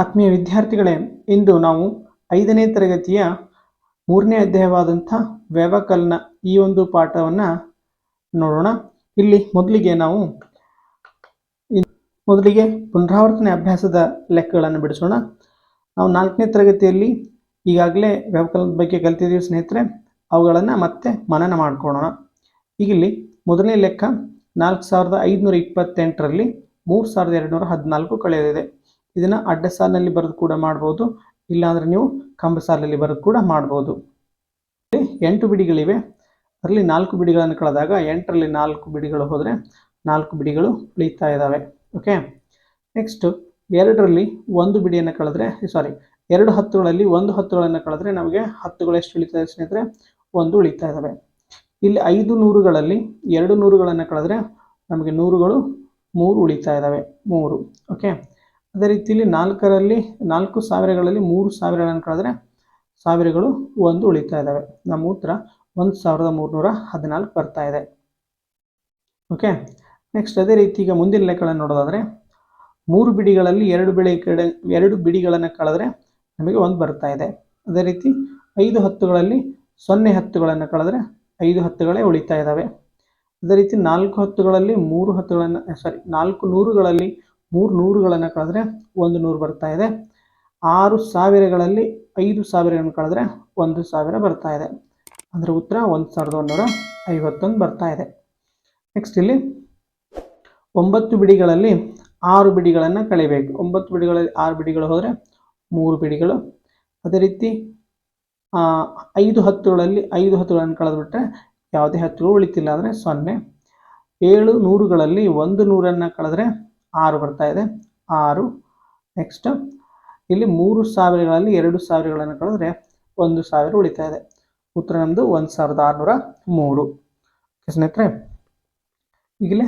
ಆತ್ಮೀಯ ವಿದ್ಯಾರ್ಥಿಗಳೇ, ಇಂದು ನಾವು ಐದನೇ ತರಗತಿಯ ಮೂರನೇ ಅಧ್ಯಾಯವಾದಂಥ ವ್ಯವಕಲನ ಈ ಒಂದು ಪಾಠವನ್ನು ನೋಡೋಣ. ಇಲ್ಲಿ ಮೊದಲಿಗೆ ನಾವು ಮೊದಲಿಗೆ ಪುನರಾವರ್ತನೆ ಅಭ್ಯಾಸದ ಲೆಕ್ಕಗಳನ್ನು ಬಿಡಿಸೋಣ. ನಾವು ನಾಲ್ಕನೇ ತರಗತಿಯಲ್ಲಿ ಈಗಾಗಲೇ ವ್ಯವಕಲನದ ಬಗ್ಗೆ ಕಲ್ತಿದ್ದೀವಿ ಸ್ನೇಹಿತರೆ, ಅವುಗಳನ್ನು ಮತ್ತೆ ಮನನ ಮಾಡ್ಕೊಳ್ಳೋಣ. ಈಗ ಇಲ್ಲಿ ಮೊದಲನೇ ಲೆಕ್ಕ ನಾಲ್ಕು ಸಾವಿರದ ಐದುನೂರ ಇಪ್ಪತ್ತೆಂಟರಲ್ಲಿ ಮೂರು ಸಾವಿರದ ಎರಡುನೂರ ಹದಿನಾಲ್ಕು ಕಳೆದಿದೆ ಇದನ್ನು ಅಡ್ಡ ಸಾಲಿನಲ್ಲಿ ಬರೆದು ಕೂಡ ಮಾಡ್ಬೋದು. ಇಲ್ಲಾಂದರೆ ನೀವು ಕಂಬ ಸಾಲಲ್ಲಿ ಬರೆದು ಕೂಡ ಮಾಡ್ಬೋದು. ಇಲ್ಲಿ ಎಂಟು ಬಿಡಿಗಳಿವೆ. ಅದರಲ್ಲಿ ನಾಲ್ಕು ಬಿಡಿಗಳನ್ನು ಕಳೆದಾಗ ಎಂಟರಲ್ಲಿ ನಾಲ್ಕು ಬಿಡಿಗಳು ಹೋದರೆ ನಾಲ್ಕು ಬಿಡಿಗಳು ಉಳಿತಾ ಇದ್ದಾವೆ ಓಕೆ ನೆಕ್ಸ್ಟ್ ಎರಡರಲ್ಲಿ ಒಂದು ಬಿಡಿಯನ್ನು ಕಳೆದ್ರೆ ಸಾರಿ ಎರಡು ಹತ್ತುಗಳಲ್ಲಿ ಒಂದು ಹತ್ತುಗಳನ್ನು ಕಳೆದ್ರೆ ನಮಗೆ ಹತ್ತುಗಳು ಎಷ್ಟು ಉಳಿತಾ ಸ್ನೇಹಿತರೆ? ಒಂದು ಉಳಿತಾ ಇದ್ದಾವೆ ಇಲ್ಲಿ ಐದು ನೂರುಗಳಲ್ಲಿ ಎರಡು ನೂರುಗಳನ್ನು ಕಳೆದ್ರೆ ನಮಗೆ ನೂರುಗಳು ಮೂರು ಉಳಿತಾ ಇದ್ದಾವೆ ಮೂರು. ಓಕೆ ಅದೇ ರೀತಿಯಲ್ಲಿ ನಾಲ್ಕರಲ್ಲಿ, ನಾಲ್ಕು ಸಾವಿರಗಳಲ್ಲಿ ಮೂರು ಸಾವಿರಗಳನ್ನು ಕಳೆದ್ರೆ ಸಾವಿರಗಳು ಒಂದು ಉಳಿತಾ ಇದ್ದಾವೆ. ನಮ್ಮ ಉತ್ತರ ಒಂದು ಸಾವಿರದ ಮೂರುನೂರ ಹದಿನಾಲ್ಕು ಬರ್ತಾ ಇದೆ. ಓಕೆ ನೆಕ್ಸ್ಟ್ ಅದೇ ರೀತಿ ಈಗ ಮುಂದಿನ ಲೆಕ್ಕಗಳನ್ನು ನೋಡೋದಾದರೆ, ಮೂರು ಬಿಡಿಗಳಲ್ಲಿ ಎರಡು ಬಿಡಿ ಕಡೆ, ಎರಡು ಬಿಡಿಗಳನ್ನು ಕಳೆದ್ರೆ ನಮಗೆ ಒಂದು ಬರ್ತಾ ಇದೆ. ಅದೇ ರೀತಿ ಐದು ಹತ್ತುಗಳಲ್ಲಿ ಸೊನ್ನೆ ಹತ್ತುಗಳನ್ನು ಕಳೆದ್ರೆ ಐದು ಹತ್ತುಗಳೇ ಉಳಿತಾ ಇದ್ದಾವೆ. ಅದೇ ರೀತಿ ನಾಲ್ಕು ಹತ್ತುಗಳಲ್ಲಿ ಮೂರು ಹತ್ತುಗಳನ್ನು ಸಾರಿ ನಾಲ್ಕು ನೂರುಗಳಲ್ಲಿ ಮೂರು ನೂರುಗಳನ್ನು ಕಳೆದ್ರೆ ಒಂದು ನೂರು ಬರ್ತಾ ಇದೆ. ಆರು ಸಾವಿರಗಳಲ್ಲಿ ಐದು ಸಾವಿರಗಳನ್ನು ಕಳೆದ್ರೆ ಒಂದು ಸಾವಿರ ಬರ್ತಾ ಇದೆ. ಅದರ ಉತ್ತರ ಒಂದು ಸಾವಿರದ ಒಂದೂರ ಐವತ್ತೊಂದು ಬರ್ತಾ ಇದೆ. ನೆಕ್ಸ್ಟ್ ಇಲ್ಲಿ ಒಂಬತ್ತು ಬಿಡಿಗಳಲ್ಲಿ ಆರು ಬಿಡಿಗಳನ್ನು ಕಳಿಬೇಕು. ಒಂಬತ್ತು ಬಿಡಿಗಳಲ್ಲಿ ಆರು ಬಿಡಿಗಳು ಹೋದರೆ ಮೂರು ಬಿಡಿಗಳು. ಅದೇ ರೀತಿ ಐದು ಹತ್ತುಗಳಲ್ಲಿ ಐದು ಹತ್ತುಗಳನ್ನು ಕಳೆದುಬಿಟ್ರೆ ಯಾವುದೇ ಹತ್ತುಗಳು ಉಳಿತಿಲ್ಲ. ಅಂದರೆ ಸೊನ್ನೆ. ಏಳು ನೂರುಗಳಲ್ಲಿ ಒಂದು ನೂರನ್ನು ಕಳೆದ್ರೆ ಆರು ಬರ್ತಾ ಇದೆ. ಆರು. ನೆಕ್ಸ್ಟ್ ಇಲ್ಲಿ ಮೂರು ಸಾವಿರಗಳಲ್ಲಿ ಎರಡು ಸಾವಿರಗಳನ್ನು ಕಳೆದ್ರೆ ಒಂದು ಸಾವಿರ ಉಳಿತಾ ಇದೆ. ಉತ್ತರ ನಮ್ಮದು ಒಂದು ಸಾವಿರದ ಆರುನೂರ ಮೂರು. ಸ್ನೇಹಿತರೆ, ಈಗಲೇ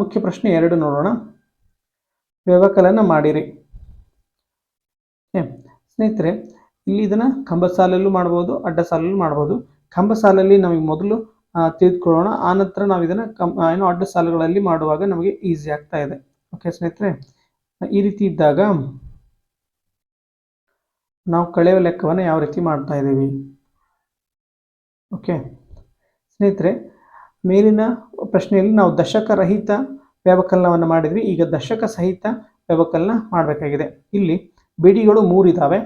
ಮುಖ್ಯ ಪ್ರಶ್ನೆ ಎರಡು ನೋಡೋಣ. ವ್ಯವಕಲನ ಮಾಡಿರಿ. ಸ್ನೇಹಿತರೆ, ಇಲ್ಲಿ ಇದನ್ನು ಕಂಬ ಸಾಲಲ್ಲೂ ಮಾಡ್ಬೋದು ಅಡ್ಡ ಸಾಲಲ್ಲೂ ಮಾಡ್ಬೋದು. ಕಂಬ ಸಾಲಲ್ಲಿ ನಮಗೆ ಮೊದಲು ತಿಳಿದುಕೊಳ್ಳೋಣ. ಆನಂತರ ನಾವು ಇದನ್ನು ಕಂ ಏನು ಅಡ್ಡ ಸಾಲುಗಳಲ್ಲಿ ಮಾಡುವಾಗ ನಮಗೆ ಈಸಿ ಆಗ್ತಾ ಇದೆ. ಓಕೆ ಸ್ನೇಹಿತರೆ, ಈ ರೀತಿ ಇದ್ದಾಗ ನಾವು ಕಳೆಯುವ ಲೆಕ್ಕವನ್ನು ಯಾವ ರೀತಿ ಮಾಡ್ತಾ ಇದ್ದೀವಿ? ಓಕೆ ಸ್ನೇಹಿತರೆ, ಮೇಲಿನ ಪ್ರಶ್ನೆಯಲ್ಲಿ ನಾವು ದಶಕ ರಹಿತ ವ್ಯವಕಲನವನ್ನು ಮಾಡಿದ್ವಿ. ಈಗ ದಶಕ ಸಹಿತ ವ್ಯವಕಲನ ಮಾಡಬೇಕಾಗಿದೆ. ಇಲ್ಲಿ ಬಿಡಿಗಳು ಮೂರಿದ್ದಾವೆ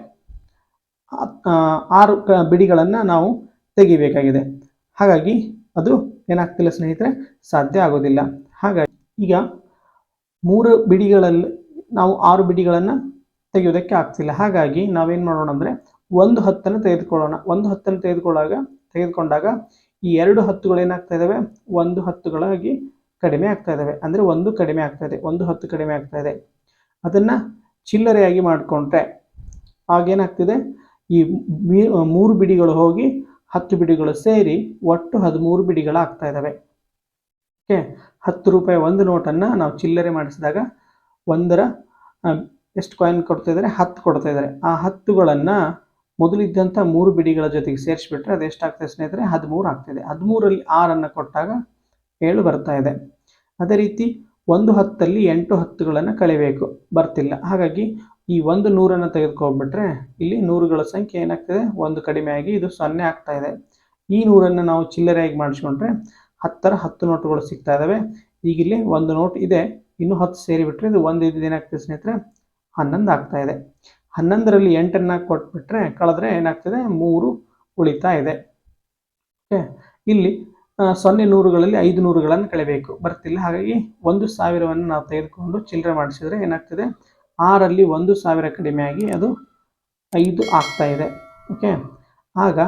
ಆರು ಬಿಡಿಗಳನ್ನು ನಾವು ತೆಗಿಬೇಕಾಗಿದೆ. ಹಾಗಾಗಿ ಅದು ಏನಾಗ್ತಿಲ್ಲ ಸ್ನೇಹಿತರೆ, ಸಾಧ್ಯ ಆಗೋದಿಲ್ಲ. ಹಾಗಾಗಿ ಈಗ ಮೂರು ಬಿಡಿಗಳಲ್ಲಿ ನಾವು ಆರು ಬಿಡಿಗಳನ್ನು ತೆಗೆಯೋದಕ್ಕೆ ಆಗ್ತಿಲ್ಲ. ಹಾಗಾಗಿ ನಾವೇನು ಮಾಡೋಣ ಅಂದರೆ ಒಂದು ಹತ್ತನ್ನು ತೆಗೆದುಕೊಳ್ಳೋಣ. ಒಂದು ಹತ್ತನ್ನು ತೆಗೆದುಕೊಳ್ಳಾಗ, ತೆಗೆದುಕೊಂಡಾಗ ಈ ಎರಡು ಹತ್ತುಗಳು ಏನಾಗ್ತಾ ಇದ್ದಾವೆ ಒಂದು ಹತ್ತುಗಳಾಗಿ ಕಡಿಮೆ ಆಗ್ತಾ ಇದ್ದಾವೆ ಅಂದರೆ ಒಂದು ಕಡಿಮೆ ಆಗ್ತಾ ಇದೆ. ಒಂದು ಹತ್ತು ಕಡಿಮೆ ಆಗ್ತಾ ಇದೆ. ಅದನ್ನು ಚಿಲ್ಲರೆಯಾಗಿ ಮಾಡಿಕೊಂಡ್ರೆ ಆಗೇನಾಗ್ತಿದೆ? ಈ ಮೂರು ಬಿಡಿಗಳು ಹೋಗಿ ಹತ್ತು ಬಿಡಿಗಳು ಸೇರಿ ಒಟ್ಟು ಹದಿಮೂರು ಬಿಡಿಗಳಾಗ್ತಾ ಇದ್ದಾವೆ ಓಕೆ? ಹತ್ತು ರೂಪಾಯಿ ಒಂದು ನೋಟನ್ನು ನಾವು ಚಿಲ್ಲರೆ ಮಾಡಿಸಿದಾಗ ಒಂದರ ಎಷ್ಟು ಕಾಯಿನ್ ಕೊಡ್ತಾ ಇದ್ದಾರೆ? ಹತ್ತು ಕೊಡ್ತಾ ಇದ್ದಾರೆ. ಆ ಹತ್ತುಗಳನ್ನು ಮೊದಲಿದ್ದಂಥ ಮೂರು ಬಿಡಿಗಳ ಜೊತೆಗೆ ಸೇರಿಸ್ಬಿಟ್ರೆ ಅದು ಎಷ್ಟಾಗ್ತದೆ ಸ್ನೇಹಿತರೆ? ಹದಿಮೂರು ಆಗ್ತಿದೆ. ಹದಿಮೂರಲ್ಲಿ ಆರನ್ನು ಕೊಟ್ಟಾಗ ಏಳು ಬರ್ತಾ ಇದೆ. ಅದೇ ರೀತಿ ಒಂದು ಹತ್ತಲ್ಲಿ ಎಂಟು ಹತ್ತುಗಳನ್ನು ಕಳಿಬೇಕು. ಬರ್ತಿಲ್ಲ. ಹಾಗಾಗಿ ಈ ಒಂದು ನೂರನ್ನು ತೆಗೆದುಕೊಂಡ್ಬಿಟ್ರೆ ಇಲ್ಲಿ ನೂರುಗಳ ಸಂಖ್ಯೆ ಏನಾಗ್ತದೆ? ಒಂದು ಕಡಿಮೆ ಆಗಿ ಇದು ಸೊನ್ನೆ ಆಗ್ತಾ ಇದೆ. ಈ ನೂರನ್ನು ನಾವು ಚಿಲ್ಲರೆಯಾಗಿ ಮಾಡಿಸ್ಕೊಂಡ್ರೆ ಹತ್ತರ ಹತ್ತು ನೋಟುಗಳು ಸಿಗ್ತಾ ಇದ್ದಾವೆ ಈಗ ಇಲ್ಲಿ ಒಂದು ನೋಟ್ ಇದೆ. ಇನ್ನು ಹತ್ತು ಸೇರಿಬಿಟ್ರೆ ಇದು ಒಂದು ಇದ್ದು ಏನಾಗ್ತದೆ ಸ್ನೇಹಿತರೆ ಹನ್ನೊಂದು ಆಗ್ತಾ ಇದೆ. ಹನ್ನೊಂದರಲ್ಲಿ ಎಂಟನ್ನು ಕೊಟ್ಬಿಟ್ರೆ ಕಳೆದ್ರೆ ಏನಾಗ್ತದೆ? ಮೂರು ಉಳಿತಾ ಇದೆ. ಓಕೆ. ಇಲ್ಲಿ ಸೊನ್ನೆ ನೂರುಗಳಲ್ಲಿ ಐದು ನೂರುಗಳನ್ನು ಕಳಿಬೇಕು ಬರ್ತಿಲ್ಲ. ಹಾಗಾಗಿ ಒಂದು ಸಾವಿರವನ್ನು ನಾವು ತೆಗೆದುಕೊಂಡು ಚಿಲ್ಲರೆ ಮಾಡಿಸಿದ್ರೆ ಏನಾಗ್ತದೆ? ಆರಲ್ಲಿ ಒಂದು ಸಾವಿರ ಕಡಿಮೆಯಾಗಿ ಅದು ಐದು ಆಗ್ತಾ ಇದೆ. ಓಕೆ. ಆಗ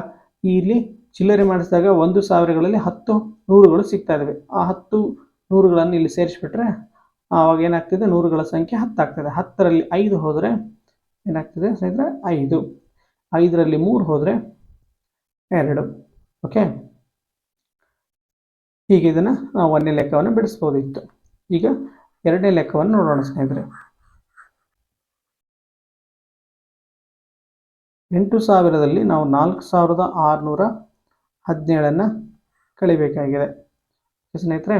ಇಲ್ಲಿ ಚಿಲ್ಲರೆ ಮಾಡಿಸಿದಾಗ ಒಂದು ಸಾವಿರಗಳಲ್ಲಿ ಹತ್ತು ನೂರುಗಳು ಸಿಗ್ತಾ ಇದ್ದಾವೆ ಆ ಹತ್ತು ನೂರುಗಳನ್ನು ಇಲ್ಲಿ ಸೇರಿಸ್ಬಿಟ್ರೆ ಆವಾಗ ಏನಾಗ್ತಿದೆ? ನೂರುಗಳ ಸಂಖ್ಯೆ ಹತ್ತಾಗ್ತದೆ ಹತ್ತರಲ್ಲಿ ಐದು ಹೋದರೆ ಏನಾಗ್ತದೆ ಸ್ನೇಹಿತರೆ? ಐದು. ಐದರಲ್ಲಿ ಮೂರು ಹೋದರೆ ಎರಡು. ಓಕೆ? ಹೀಗೆ ಇದನ್ನು ನಾವು ಒಂದನೇ ಲೆಕ್ಕವನ್ನು ಬಿಡಿಸ್ಬೋದಿತ್ತು. ಈಗ ಎರಡನೇ ಲೆಕ್ಕವನ್ನು ನೋಡೋಣ ಸ್ನೇಹಿತರೆ. ಎಂಟು ಸಾವಿರದಲ್ಲಿ ನಾವು ನಾಲ್ಕು ಸಾವಿರದ ಆರುನೂರ ಹದಿನೇಳನ್ನು ಕಳಿಬೇಕಾಗಿದೆ. ಸ್ನೇಹಿತರೆ,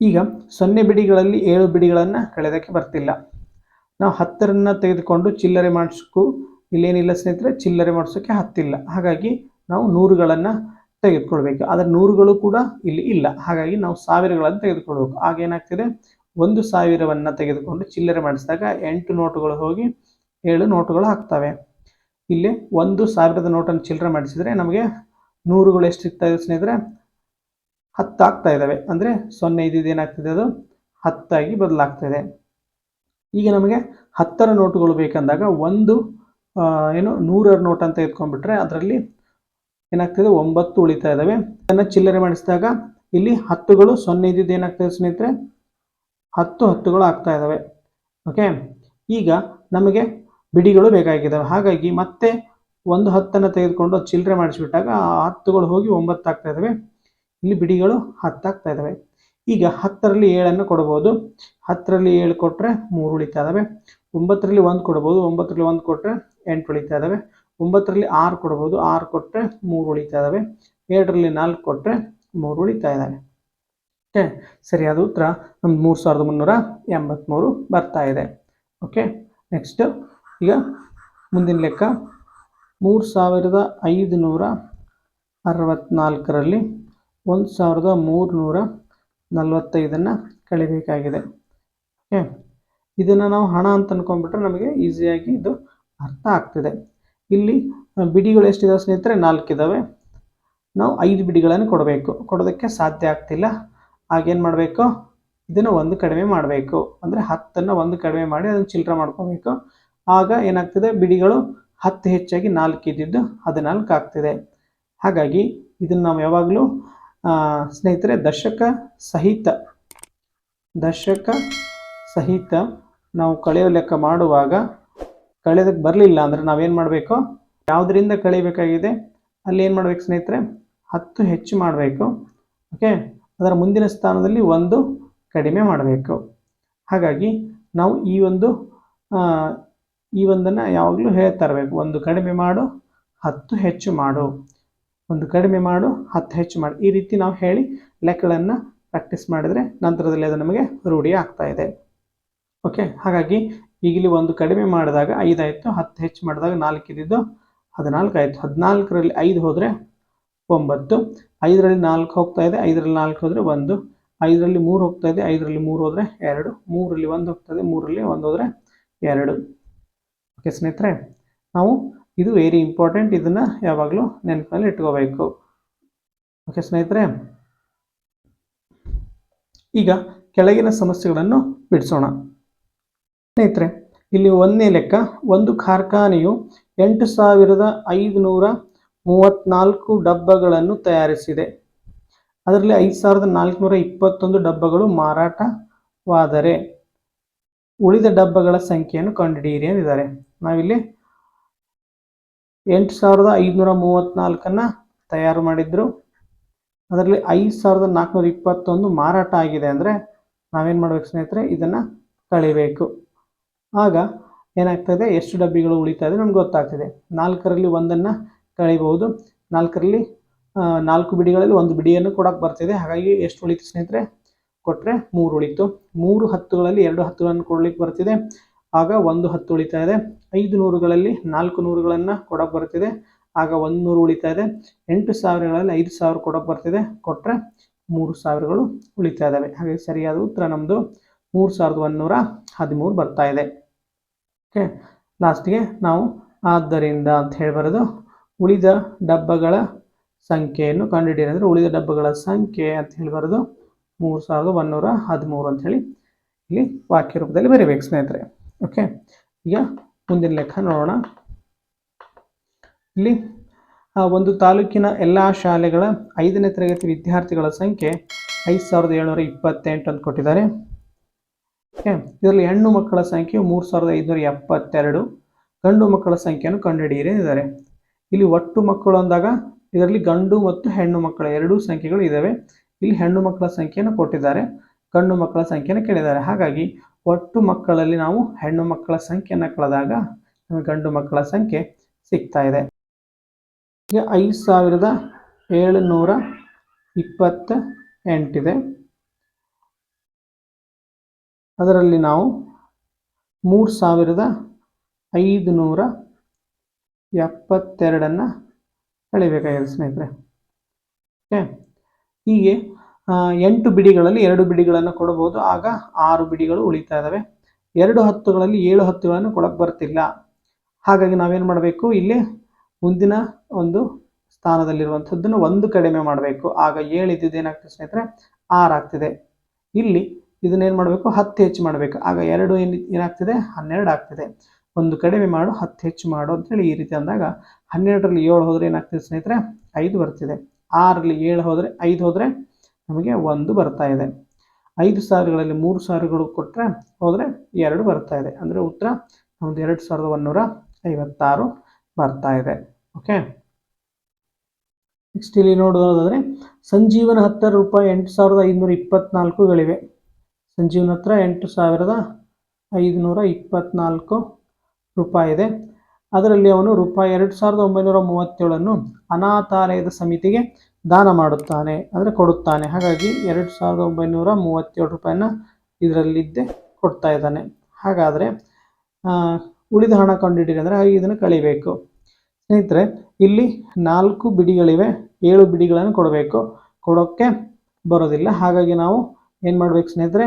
ಈಗ ಸೊನ್ನೆ ಬಿಡಿಗಳಲ್ಲಿ ಏಳು ಬಿಡಿಗಳನ್ನು ಕಳೆಯೋದಕ್ಕೆ ಬರ್ತಿಲ್ಲ. ನಾವು ಹತ್ತರನ್ನು ತೆಗೆದುಕೊಂಡು ಚಿಲ್ಲರೆ ಮಾಡಿಸ್ಕು, ಇಲ್ಲೇನಿಲ್ಲ ಸ್ನೇಹಿತರೆ, ಚಿಲ್ಲರೆ ಮಾಡಿಸೋಕ್ಕೆ ಹತ್ತಿಲ್ಲ. ಹಾಗಾಗಿ ನಾವು ನೂರುಗಳನ್ನು ತೆಗೆದುಕೊಳ್ಬೇಕು. ಆದರೆ ನೂರುಗಳು ಕೂಡ ಇಲ್ಲಿ ಇಲ್ಲ. ಹಾಗಾಗಿ ನಾವು ಸಾವಿರಗಳನ್ನು ತೆಗೆದುಕೊಳ್ಬೇಕು. ಆಗ ಏನಾಗ್ತಿದೆ? ಒಂದು ಸಾವಿರವನ್ನು ತೆಗೆದುಕೊಂಡು ಚಿಲ್ಲರೆ ಮಾಡಿಸಿದಾಗ ಎಂಟು ನೋಟುಗಳು ಹೋಗಿ ಏಳು ನೋಟುಗಳು ಆಗ್ತವೆ ಇಲ್ಲಿ ಒಂದು ಸಾವಿರದ ನೋಟನ್ನು ಚಿಲ್ಲರೆ ಮಾಡಿಸಿದರೆ ನಮಗೆ ನೂರುಗಳು ಎಷ್ಟು ಸಿಗ್ತಾ ಇದೆ ಸ್ನೇಹಿತರೆ? ಹತ್ತಾಗ್ತಾ ಇದ್ದಾವೆ ಅಂದರೆ ಸೊನ್ನೆ ಇದ್ದಿದ್ದು ಏನಾಗ್ತಿದೆ ಅದು? ಹತ್ತಾಗಿ ಬದಲಾಗ್ತಾ ಇದೆ. ಈಗ ನಮಗೆ ಹತ್ತರ ನೋಟುಗಳು ಬೇಕಂದಾಗ ಒಂದು ಏನು, ನೂರರ ನೋಟ್ ಅಂತ ಎತ್ಕೊಂಡ್ಬಿಟ್ರೆ ಅದರಲ್ಲಿ ಏನಾಗ್ತಿದೆ? ಒಂಬತ್ತು ಉಳಿತಾ ಇದ್ದಾವೆ ಅದನ್ನು ಚಿಲ್ಲರೆ ಮಾಡಿಸಿದಾಗ ಇಲ್ಲಿ ಹತ್ತುಗಳು ಸೊನ್ನೆ ಇದ್ದಿದ್ದು ಏನಾಗ್ತದೆ ಸ್ನೇಹಿತರೆ? ಹತ್ತು ಹತ್ತುಗಳು ಆಗ್ತಾ ಇದ್ದಾವೆ ಓಕೆ ಈಗ ನಮಗೆ ಬಿಡಿಗಳು ಬೇಕಾಗಿದ್ದಾವೆ. ಹಾಗಾಗಿ ಮತ್ತೆ ಒಂದು ಹತ್ತನ್ನು ತೆಗೆದುಕೊಂಡು ಚಿಲ್ಲರೆ ಮಾಡಿಸಿಬಿಟ್ಟಾಗ ಆ ಹತ್ತುಗಳು ಹೋಗಿ ಒಂಬತ್ತು ಆಗ್ತಾ ಇದ್ದಾವೆ. ಇಲ್ಲಿ ಬಿಡಿಗಳು ಹತ್ತಾಗ್ತಾ ಇದ್ದಾವೆ. ಈಗ ಹತ್ತರಲ್ಲಿ ಏಳನ್ನು ಕೊಡ್ಬೋದು. ಹತ್ತರಲ್ಲಿ ಏಳು ಕೊಟ್ಟರೆ ಮೂರು ಉಳಿತಾ ಇದ್ದಾವೆ. ಒಂಬತ್ತರಲ್ಲಿ ಒಂದು ಕೊಡ್ಬೋದು. ಒಂಬತ್ತರಲ್ಲಿ ಒಂದು ಕೊಟ್ಟರೆ ಎಂಟು ಉಳಿತಾ ಇದ್ದಾವೆ. ಒಂಬತ್ತರಲ್ಲಿ ಆರು ಕೊಡ್ಬೋದು. ಆರು ಕೊಟ್ಟರೆ ಮೂರು ಉಳಿತಾ ಇದ್ದಾವೆ. ಏಳರಲ್ಲಿ ನಾಲ್ಕು ಕೊಟ್ಟರೆ ಮೂರು ಉಳಿತಾ ಇದ್ದಾವೆ. ಓಕೆ, ಸರಿಯಾದ ಉತ್ತರ ನಮ್ದು ಮೂರು ಸಾವಿರದ ಮುನ್ನೂರ ಎಂಬತ್ತ್ಮೂರು ಬರ್ತಾ ಇದೆ. ಓಕೆ, ನೆಕ್ಸ್ಟ್ ಈಗ ಮುಂದಿನ ಲೆಕ್ಕ ಮೂರು ಸಾವಿರದ ಐದುನೂರ ಅರವತ್ತ್ನಾಲ್ಕರಲ್ಲಿ ಒಂದು ಸಾವಿರದ ಮೂರುನೂರ ನಲವತ್ತೈದನ್ನು ಕಳಿಬೇಕಾಗಿದೆ. ಓಕೆ, ಇದನ್ನು ನಾವು ಹಣ ಅಂತ ಅಂದ್ಕೊಂಡ್ಬಿಟ್ರೆ ನಮಗೆ ಈಸಿಯಾಗಿ ಇದು ಅರ್ಥ ಆಗ್ತಿದೆ. ಇಲ್ಲಿ ಬಿಡಿಗಳು ಎಷ್ಟಿದಾವೆ ಸ್ನೇಹಿತರೆ? ನಾಲ್ಕಿದ್ದಾವೆ ನಾವು ಐದು ಬಿಡಿಗಳನ್ನು ಕೊಡಬೇಕು. ಕೊಡೋದಕ್ಕೆ ಸಾಧ್ಯ ಆಗ್ತಿಲ್ಲ. ಆಗೇನು ಮಾಡಬೇಕು? ಇದನ್ನು ಒಂದು ಕಡಿಮೆ ಮಾಡಬೇಕು. ಅಂದರೆ ಹತ್ತನ್ನು ಒಂದು ಕಡಿಮೆ ಮಾಡಿ ಅದನ್ನು ಚಿಲ್ಲರೆ ಮಾಡ್ಕೋಬೇಕು. ಆಗ ಏನಾಗ್ತದೆ? ಬಿಡಿಗಳು ಹತ್ತು ಹೆಚ್ಚಾಗಿ ನಾಲ್ಕು ಇದ್ದಿದ್ದು ಹದಿನಾಲ್ಕು ಆಗ್ತಿದೆ. ಹಾಗಾಗಿ ಇದನ್ನು ನಾವು ಯಾವಾಗಲೂ ಸ್ನೇಹಿತರೆ, ದಶಕ ಸಹಿತ ದಶಕ ಸಹಿತ ನಾವು ಕಳೆಯೋ ಲೆಕ್ಕ ಮಾಡುವಾಗ ಕಳೆಯೋದಕ್ಕೆ ಬರಲಿಲ್ಲ ಅಂದರೆ ನಾವೇನು ಮಾಡಬೇಕು? ಯಾವುದರಿಂದ ಕಳಿಬೇಕಾಗಿದೆ ಅಲ್ಲಿ ಏನು ಮಾಡಬೇಕು ಸ್ನೇಹಿತರೆ? ಹತ್ತು ಹೆಚ್ಚು ಮಾಡಬೇಕು. ಓಕೆ ಅದರ ಮುಂದಿನ ಸ್ಥಾನದಲ್ಲಿ ಒಂದು ಕಡಿಮೆ ಮಾಡಬೇಕು. ಹಾಗಾಗಿ ನಾವು ಈ ಒಂದು ಈ ಒಂದನ್ನು ಯಾವಾಗಲೂ ಹೇಳ್ತಾ ಇರಬೇಕು. ಒಂದು ಕಡಿಮೆ ಮಾಡು, ಹತ್ತು ಹೆಚ್ಚು ಮಾಡು. ಒಂದು ಕಡಿಮೆ ಮಾಡು, ಹತ್ತು ಹೆಚ್ಚು ಮಾಡು. ಈ ರೀತಿ ನಾವು ಹೇಳಿ ಲೆಕ್ಕಗಳನ್ನು ಪ್ರಾಕ್ಟೀಸ್ ಮಾಡಿದರೆ ನಂತರದಲ್ಲಿ ಅದು ನಮಗೆ ರೂಢಿ ಆಗ್ತಾ ಇದೆ. ಓಕೆ ಹಾಗಾಗಿ ಈಗಲೂ ಒಂದು ಕಡಿಮೆ ಮಾಡಿದಾಗ ಐದಾಯಿತು, ಹತ್ತು ಹೆಚ್ಚು ಮಾಡಿದಾಗ ನಾಲ್ಕು ಇದ್ದಿದ್ದು ಹದಿನಾಲ್ಕು ಆಯಿತು. ಹದಿನಾಲ್ಕರಲ್ಲಿ ಐದು ಹೋದರೆ ಒಂಬತ್ತು. ಐದರಲ್ಲಿ ನಾಲ್ಕು ಹೋಗ್ತಾ ಇದೆ, ಐದರಲ್ಲಿ ನಾಲ್ಕು ಹೋದರೆ ಒಂದು. ಐದರಲ್ಲಿ ಮೂರು ಹೋಗ್ತಾ ಇದೆ, ಐದರಲ್ಲಿ ಮೂರು ಹೋದರೆ ಎರಡು. ಮೂರಲ್ಲಿ ಒಂದು ಹೋಗ್ತಾ ಇದೆ ಮೂರಲ್ಲಿ ಒಂದು ಹೋದರೆ ಎರಡು. ಓಕೆ ಸ್ನೇಹಿತರೆ, ನಾವು ಇದು ವೆರಿ ಇಂಪಾರ್ಟೆಂಟ್ ಇದನ್ನು ಯಾವಾಗಲೂ ನೆನಪಿನಲ್ಲಿ ಇಟ್ಕೋಬೇಕು. ಓಕೆ ಸ್ನೇಹಿತರೆ, ಈಗ ಕೆಳಗಿನ ಸಮಸ್ಯೆಗಳನ್ನು ಬಿಡಿಸೋಣ. ಸ್ನೇಹಿತರೆ, ಇಲ್ಲಿ ಒಂದನೇ ಲೆಕ್ಕ, ಒಂದು ಕಾರ್ಖಾನೆಯು ಎಂಟು ಸಾವಿರದ ಐದುನೂರ ಮೂವತ್ತ್ನಾಲ್ಕು ಡಬ್ಬಗಳನ್ನು ತಯಾರಿಸಿದೆ. ಅದರಲ್ಲಿ ಐದು ಸಾವಿರದ ನಾಲ್ಕುನೂರ ಇಪ್ಪತ್ತೊಂದು ಡಬ್ಬಗಳು ಮಾರಾಟವಾದರೆ ಉಳಿದ ಡಬ್ಬಗಳ ಸಂಖ್ಯೆಯನ್ನು ಕಂಡುಹಿಡಿಯಿರಿ ಅಂದಿದ್ದಾರೆ. ನಾವಿಲ್ಲಿ ಎಂಟು ಸಾವಿರದ ಐದುನೂರ ಮೂವತ್ತ್ನಾಲ್ಕನ್ನು ತಯಾರು ಮಾಡಿದ್ರು. ಅದರಲ್ಲಿ ಐದು ಸಾವಿರದ ನಾಲ್ಕುನೂರ ಇಪ್ಪತ್ತೊಂದು ಮಾರಾಟ ಆಗಿದೆ ಅಂದರೆ ನಾವೇನು ಮಾಡ್ಬೇಕು ಸ್ನೇಹಿತರೆ? ಇದನ್ನು ಕಳಿಬೇಕು. ಆಗ ಏನಾಗ್ತದೆ? ಎಷ್ಟು ಡಬ್ಬಿಗಳು ಉಳಿತಾ ಇದೆ ನಮ್ಗೆ ಗೊತ್ತಾಗ್ತದೆ. ನಾಲ್ಕರಲ್ಲಿ ಒಂದನ್ನು ಕಳಿಬಹುದು. ನಾಲ್ಕರಲ್ಲಿ ನಾಲ್ಕು ಬಿಡಿಗಳಲ್ಲಿ ಒಂದು ಬಿಡಿಯನ್ನು ಕೊಡಕ್ಕೆ ಬರ್ತಿದೆ. ಹಾಗಾಗಿ ಎಷ್ಟು ಉಳಿತು ಸ್ನೇಹಿತರೆ? ಕೊಟ್ಟರೆ ಮೂರು ಉಳಿತು. ಮೂರು ಹತ್ತುಗಳಲ್ಲಿ ಎರಡು ಹತ್ತುಗಳನ್ನು ಕೊಡ್ಲಿಕ್ಕೆ ಬರ್ತಿದೆ. ಆಗ ಒಂದು ಹತ್ತು ಉಳಿತಾ ಇದೆ. ಐದು ನೂರುಗಳಲ್ಲಿ ನಾಲ್ಕು ನೂರುಗಳನ್ನು ಕೊಡಕ್ಕೆ ಬರ್ತಿದೆ. ಆಗ ಒಂದು ನೂರು ಉಳಿತಾ ಇದೆ. ಎಂಟು ಸಾವಿರಗಳಲ್ಲಿ ಐದು ಸಾವಿರ ಕೊಡಕ್ಕೆ ಬರ್ತಿದೆ. ಕೊಟ್ಟರೆ ಮೂರು ಸಾವಿರಗಳು ಉಳಿತಾ ಇದ್ದಾವೆ ಹಾಗಾಗಿ ಸರಿಯಾದ ಉತ್ತರ ನಮ್ಮದು ಮೂರು ಸಾವಿರದ ಒಂದುನೂರ ಹದಿಮೂರು ಬರ್ತಾ ಇದೆ. ಓಕೆ, ಲಾಸ್ಟಿಗೆ ನಾವು ಆದ್ದರಿಂದ ಅಂತ ಹೇಳಿ ಬರೋದು, ಉಳಿದ ಡಬ್ಬಗಳ ಸಂಖ್ಯೆಯನ್ನು ಕಂಡುಹಿಡಿಯಿರಿ. ಉಳಿದ ಡಬ್ಬಗಳ ಸಂಖ್ಯೆ ಅಂತ ಹೇಳಿ ಬರೋದು ಮೂರು ಸಾವಿರದ ಒಂದುನೂರ ಹದಿಮೂರು ಅಂಥೇಳಿ ಇಲ್ಲಿ ವಾಕ್ಯ ರೂಪದಲ್ಲಿ ಬರೀಬೇಕು ಸ್ನೇಹಿತರೆ. ಓಕೆ, ಈಗ ಮುಂದಿನ ಲೆಕ್ಕ ನೋಡೋಣ. ಇಲ್ಲಿ ಒಂದು ತಾಲೂಕಿನ ಎಲ್ಲ ಶಾಲೆಗಳ ಐದನೇ ತರಗತಿ ವಿದ್ಯಾರ್ಥಿಗಳ ಸಂಖ್ಯೆ ಐದು ಸಾವಿರದ ಏಳ್ನೂರ ಇಪ್ಪತ್ತೆಂಟು ಅಂತ ಕೊಟ್ಟಿದ್ದಾರೆ. ಓಕೆ, ಇದರಲ್ಲಿ ಹೆಣ್ಣು ಮಕ್ಕಳ ಸಂಖ್ಯೆ ಮೂರು ಸಾವಿರದ ಐದುನೂರ ಎಪ್ಪತ್ತೆರಡು, ಗಂಡು ಮಕ್ಕಳ ಸಂಖ್ಯೆಯನ್ನು ಕಂಡುಹಿಡಿಯಿರಿ ಇದ್ದಾರೆ. ಇಲ್ಲಿ ಒಟ್ಟು ಮಕ್ಕಳು ಅಂದಾಗ ಇದರಲ್ಲಿ ಗಂಡು ಮತ್ತು ಹೆಣ್ಣು ಮಕ್ಕಳ ಎರಡೂ ಸಂಖ್ಯೆಗಳು ಇದ್ದಾವೆ. ಇಲ್ಲಿ ಹೆಣ್ಣು ಮಕ್ಕಳ ಸಂಖ್ಯೆಯನ್ನು ಕೊಟ್ಟಿದ್ದಾರೆ, ಗಂಡು ಮಕ್ಕಳ ಸಂಖ್ಯೆಯನ್ನು ಕೇಳಿದ್ದಾರೆ. ಹಾಗಾಗಿ ಒಟ್ಟು ಮಕ್ಕಳಲ್ಲಿ ನಾವು ಹೆಣ್ಣು ಮಕ್ಕಳ ಸಂಖ್ಯೆಯನ್ನು ಕಳೆದಾಗ ಗಂಡು ಮಕ್ಕಳ ಸಂಖ್ಯೆ ಸಿಗ್ತಾ ಇದೆ. ಈಗ ಐದು ಸಾವಿರದ ಏಳುನೂರ ಇಪ್ಪತ್ತ ಎಂಟಿದೆ ಅದರಲ್ಲಿ ನಾವು ಮೂರು ಸಾವಿರದ ಐದುನೂರ ಎಪ್ಪತ್ತೆರಡನ್ನು ಕಳಿಬೇಕಾಗಿದೆ ಸ್ನೇಹಿತರೆ. ಓಕೆ? ಹೀಗೆ ಎಂಟು ಬಿಡಿಗಳಲ್ಲಿ ಎರಡು ಬಿಡಿಗಳನ್ನು ಕೊಡಬಹುದು. ಆಗ ಆರು ಬಿಡಿಗಳು ಉಳಿತಾ ಇದ್ದಾವೆ. ಎರಡು ಹತ್ತುಗಳಲ್ಲಿ ಏಳು ಹತ್ತುಗಳನ್ನು ಕೊಡಕ್ಕೆ ಬರ್ತಿಲ್ಲ. ಹಾಗಾಗಿ ನಾವೇನು ಮಾಡಬೇಕು? ಇಲ್ಲಿ ಮುಂದಿನ ಒಂದು ಸ್ಥಾನದಲ್ಲಿರುವಂಥದ್ದನ್ನು ಒಂದು ಕಡಿಮೆ ಮಾಡಬೇಕು. ಆಗ ಏಳು ಇದ್ದಿದ್ದು ಏನಾಗ್ತದೆ ಸ್ನೇಹಿತರೆ? ಆರು ಆಗ್ತಿದೆ. ಇಲ್ಲಿ ಇದನ್ನೇನು ಮಾಡಬೇಕು? ಹತ್ತು ಹೆಚ್ಚು ಮಾಡಬೇಕು. ಆಗ ಎರಡು ಏನು ಏನಾಗ್ತಿದೆ? ಹನ್ನೆರಡು ಆಗ್ತಿದೆ. ಒಂದು ಕಡಿಮೆ ಮಾಡು, ಹತ್ತು ಹೆಚ್ಚು ಮಾಡು ಅಂತೇಳಿ ಈ ರೀತಿ ಅಂದಾಗ ಹನ್ನೆರಡರಲ್ಲಿ ಏಳು ಹೋದರೆ ಏನಾಗ್ತಿದೆ ಸ್ನೇಹಿತರೆ? ಐದು ಬರ್ತಿದೆ. ಆರಲ್ಲಿ ಏಳು ಹೋದರೆ ಐದು ಹೋದರೆ ನಮಗೆ ಒಂದು ಬರ್ತಾ ಇದೆ. ಐದು ಸಾವಿರಗಳಲ್ಲಿ ಮೂರು ಸಾವಿರಗಳು ಕೊಟ್ಟರೆ ಹೋದರೆ ಎರಡು ಬರ್ತಾ ಇದೆ. ಅಂದರೆ ಉತ್ತರ ನಮ್ಮದು ಎರಡು ಸಾವಿರದ ಒಂದೂರ ಐವತ್ತಾರು ಬರ್ತಾ ಇದೆ. ಓಕೆ? ನೆಕ್ಸ್ಟ್ ಇಲ್ಲಿ ನೋಡೋದಾದರೆ ಸಂಜೀವನ ಹತ್ತರ ರೂಪಾಯಿ ಎಂಟು ಸಾವಿರದ ಐದುನೂರ ಇಪ್ಪತ್ನಾಲ್ಕುಗಳಿವೆ ಸಂಜೀವನ ಹತ್ರ ಎಂಟು ಸಾವಿರದ ಐದುನೂರ ಇಪ್ಪತ್ನಾಲ್ಕು ರೂಪಾಯಿ ಇದೆ. ಅದರಲ್ಲಿ ಅವನು ರೂಪಾಯಿ ಎರಡು ಸಾವಿರದ ಒಂಬೈನೂರ ಮೂವತ್ತೇಳನ್ನು ಅನಾಥಾಲಯದ ಸಮಿತಿಗೆ ದಾನ ಮಾಡುತ್ತಾನೆ ಅಂದರೆ ಕೊಡುತ್ತಾನೆ. ಹಾಗಾಗಿ ಎರಡು ಸಾವಿರದ ಒಂಬೈನೂರ ಮೂವತ್ತೇಳು ರೂಪಾಯಿನ ಇದರಲ್ಲಿದ್ದೇ ಕೊಡ್ತಾ ಇದ್ದಾನೆ. ಹಾಗಾದರೆ ಉಳಿದ ಹಣ ಕಂಡುಹಿಡಿಯಿರಿ ಅಂದರೆ ಇದನ್ನು ಕಳಿಬೇಕು. ಸ್ನೇಹಿತರೆ, ಇಲ್ಲಿ ನಾಲ್ಕು ಬಿಡಿಗಳಿವೆ, ಏಳು ಬಿಡಿಗಳನ್ನು ಕೊಡಬೇಕು. ಕೊಡೋಕ್ಕೆ ಬರೋದಿಲ್ಲ. ಹಾಗಾಗಿ ನಾವು ಏನು ಮಾಡಬೇಕು ಸ್ನೇಹಿತರೆ?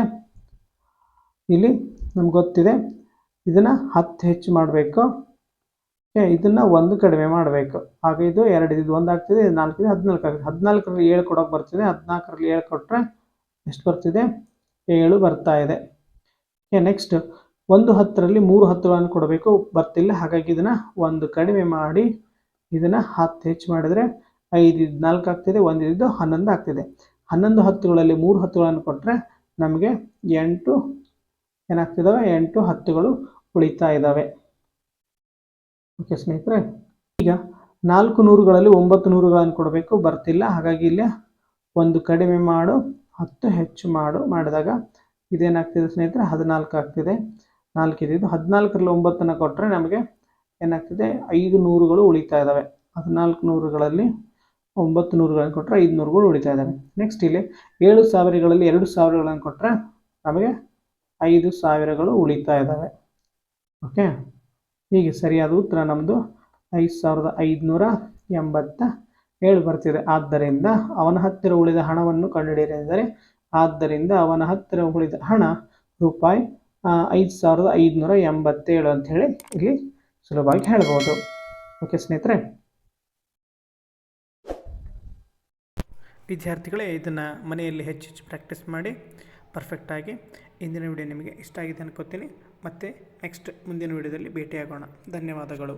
ಇಲ್ಲಿ ನಮ್ಗೆ ಗೊತ್ತಿದೆ, ಇದನ್ನು ಹತ್ತು ಹೆಚ್ಚು ಮಾಡಬೇಕು. ಇದನ್ನು ಒಂದು ಕಡಿಮೆ ಮಾಡಬೇಕು. ಆಗ ಇದು ಎರಡು, ಇದು ಒಂದು ಆಗ್ತಿದೆ, ಇದು ನಾಲ್ಕು, ಇದೆ ಹದಿನಾಲ್ಕು ಆಗಿದೆ ಹದಿನಾಲ್ಕರಲ್ಲಿ ಏಳು ಕೊಡೋಕೆ ಬರ್ತಿದೆ, ಹದಿನಾಲ್ಕರಲ್ಲಿ ಏಳು ಕೊಟ್ಟರೆ ಎಷ್ಟು ಬರ್ತಿದೆ? ಏಳು ಬರ್ತಾ ಇದೆ. ನೆಕ್ಸ್ಟ್ ಒಂದು ಹತ್ತರಲ್ಲಿ ಮೂರು ಹತ್ತುಗಳನ್ನು ಕೊಡಬೇಕು, ಬರ್ತಿಲ್ಲ. ಹಾಗಾಗಿ ಇದನ್ನು ಒಂದು ಕಡಿಮೆ ಮಾಡಿ, ಇದನ್ನು ಹತ್ತು ಹೆಚ್ಚು ಮಾಡಿದರೆ ಐದು, ಇದು ನಾಲ್ಕು ಆಗ್ತಿದೆ, ಒಂದು ಇದ್ದು ಹನ್ನೊಂದು ಆಗ್ತಿದೆ. ಹನ್ನೊಂದು ಹತ್ತುಗಳಲ್ಲಿ ಮೂರು ಹತ್ತುಗಳನ್ನು ಕೊಟ್ಟರೆ ನಮಗೆ ಎಂಟು ಏನಾಗ್ತಿದ್ದಾವೆ ಎಂಟು ಹತ್ತುಗಳು ಉಳಿತಾ ಇದ್ದಾವೆ ಓಕೆ ಸ್ನೇಹಿತರೆ, ಈಗ ನಾಲ್ಕು ನೂರುಗಳಲ್ಲಿ ಒಂಬತ್ತು ನೂರುಗಳನ್ನು ಕೊಡಬೇಕು, ಬರ್ತಿಲ್ಲ. ಹಾಗಾಗಿ ಇಲ್ಲಿ ಒಂದು ಕಡಿಮೆ ಮಾಡು, ಹತ್ತು ಹೆಚ್ಚು ಮಾಡು ಮಾಡಿದಾಗ ಇದೇನಾಗ್ತಿದೆ ಸ್ನೇಹಿತರೆ, ಹದಿನಾಲ್ಕು ಆಗ್ತಿದೆ. ನಾಲ್ಕು ಇದು ಹದಿನಾಲ್ಕರಲ್ಲಿ ಒಂಬತ್ತನ್ನು ಕೊಟ್ಟರೆ ನಮಗೆ ಏನಾಗ್ತಿದೆ, ಐದು ನೂರುಗಳು ಉಳಿತಾ ಇದ್ದಾವೆ. ಹದಿನಾಲ್ಕು ನೂರುಗಳಲ್ಲಿ ಒಂಬತ್ತು ನೂರುಗಳನ್ನು ಕೊಟ್ಟರೆ ಐದು ನೂರುಗಳು ಉಳಿತಾ ಇದ್ದಾವೆ. ನೆಕ್ಸ್ಟ್ ಇಲ್ಲಿ ಏಳು ಸಾವಿರಗಳಲ್ಲಿ ಎರಡು ಸಾವಿರಗಳನ್ನು ಕೊಟ್ಟರೆ ನಮಗೆ ಐದು ಸಾವಿರಗಳು ಉಳಿತಾ ಇದ್ದಾವೆ. ಓಕೆ ಹೀಗೆ ಸರಿಯಾದ ಉತ್ತರ ನಮ್ಮದು ಐದು ಸಾವಿರದ ಐದುನೂರ ಎಂಬತ್ತ ಏಳು ಬರ್ತಿದೆ. ಆದ್ದರಿಂದ ಅವನ ಹತ್ತಿರ ಉಳಿದ ಹಣವನ್ನು ಕಂಡುಹಿಡಿಯಿರಿ ಆದ್ದರಿಂದ ಅವನ ಹತ್ತಿರ ಉಳಿದ ಹಣ ರೂಪಾಯಿ ಐದು ಸಾವಿರದ ಐದುನೂರ ಎಂಬತ್ತೇಳು ಅಂತ ಹೇಳಿ ಇಲ್ಲಿ ಸುಲಭವಾಗಿ ಹೇಳ್ಬೋದು. ಓಕೆ ಸ್ನೇಹಿತರೆ. ವಿದ್ಯಾರ್ಥಿಗಳೇ, ಇದನ್ನು ಮನೆಯಲ್ಲಿ ಹೆಚ್ಚು ಹೆಚ್ಚು ಪ್ರಾಕ್ಟೀಸ್ ಮಾಡಿ ಪರ್ಫೆಕ್ಟಾಗಿ ಇಂದಿನ ವಿಡಿಯೋ ನಿಮಗೆ ಇಷ್ಟ ಆಗಿದೆ ಅನ್ಕೋತೀನಿ. ಮತ್ತು ನೆಕ್ಸ್ಟ್ ಮುಂದಿನ ವಿಡಿಯೋದಲ್ಲಿ ಭೇಟಿಯಾಗೋಣ. ಧನ್ಯವಾದಗಳು.